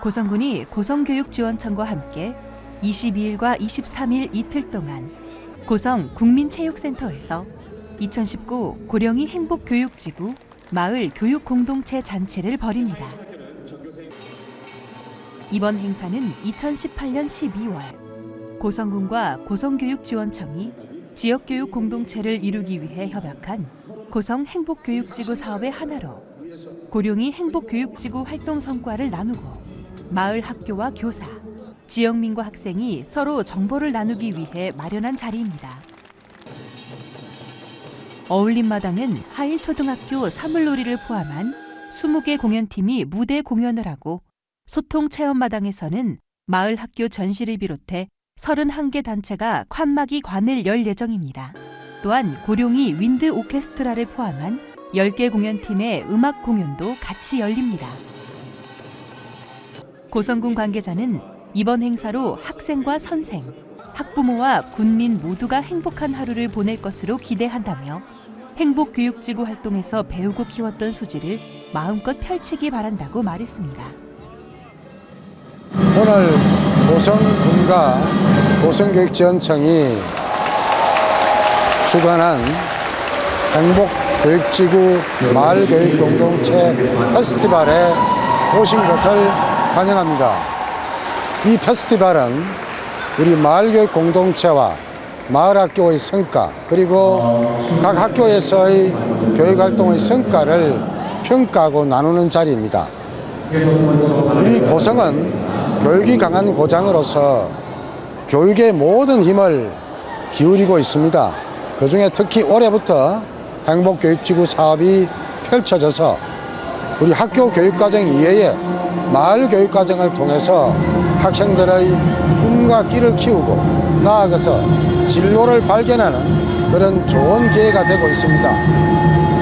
고성군이 고성교육지원청과 함께 22일과 23일 이틀 동안 고성 국민체육센터에서 2019 고령이 행복교육지구 마을 교육 공동체 잔치를 벌입니다. 이번 행사는 2018년 12월 고성군과 고성교육지원청이 지역교육 공동체를 이루기 위해 협약한 고성 행복교육지구 사업의 하나로 고령이 행복교육지구 활동 성과를 나누고 마을 학교와 교사, 지역민과 학생이 서로 정보를 나누기 위해 마련한 자리입니다. 어울림마당은 하일초등학교 사물놀이를 포함한 20개 공연팀이 무대 공연을 하고 소통 체험마당에서는 마을 학교 전시를 비롯해 31개 단체가 칸막이 관을 열 예정입니다. 또한 고룡이 윈드 오케스트라를 포함한 10개 공연팀의 음악 공연도 같이 열립니다. 고성군 관계자는 이번 행사로 학생과 선생, 학부모와 군민 모두가 행복한 하루를 보낼 것으로 기대한다며 행복교육지구 활동에서 배우고 키웠던 소질을 마음껏 펼치기 바란다고 말했습니다. 오늘 고성군과 고성교육지원청이 주관한 행복교육지구 마을교육공동체 페스티벌에 오신 것을 환영합니다. 이 페스티벌은 우리 마을교육 공동체와 마을학교의 성과 그리고 각 학교에서의 교육활동의 성과를 평가하고 나누는 자리입니다. 우리 고성은 교육이 강한 고장으로서 교육의 모든 힘을 기울이고 있습니다. 그 중에 특히 올해부터 행복교육지구 사업이 펼쳐져서 우리 학교 교육과정 이외에 마을 교육 과정을 통해서 학생들의 꿈과 끼를 키우고 나아가서 진로를 발견하는 그런 좋은 기회가 되고 있습니다.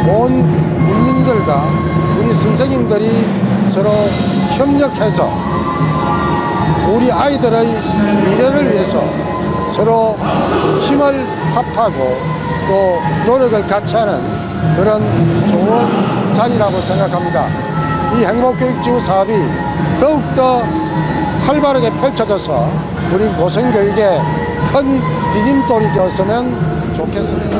온 국민들과 우리 선생님들이 서로 협력해서 우리 아이들의 미래를 위해서 서로 힘을 합하고 또 노력을 같이 하는 그런 좋은 자리라고 생각합니다. 이 행복교육지구 사업이 더욱더 활발하게 펼쳐져서 우리 고생교육에 큰 디딤돌이 되었으면 좋겠습니다.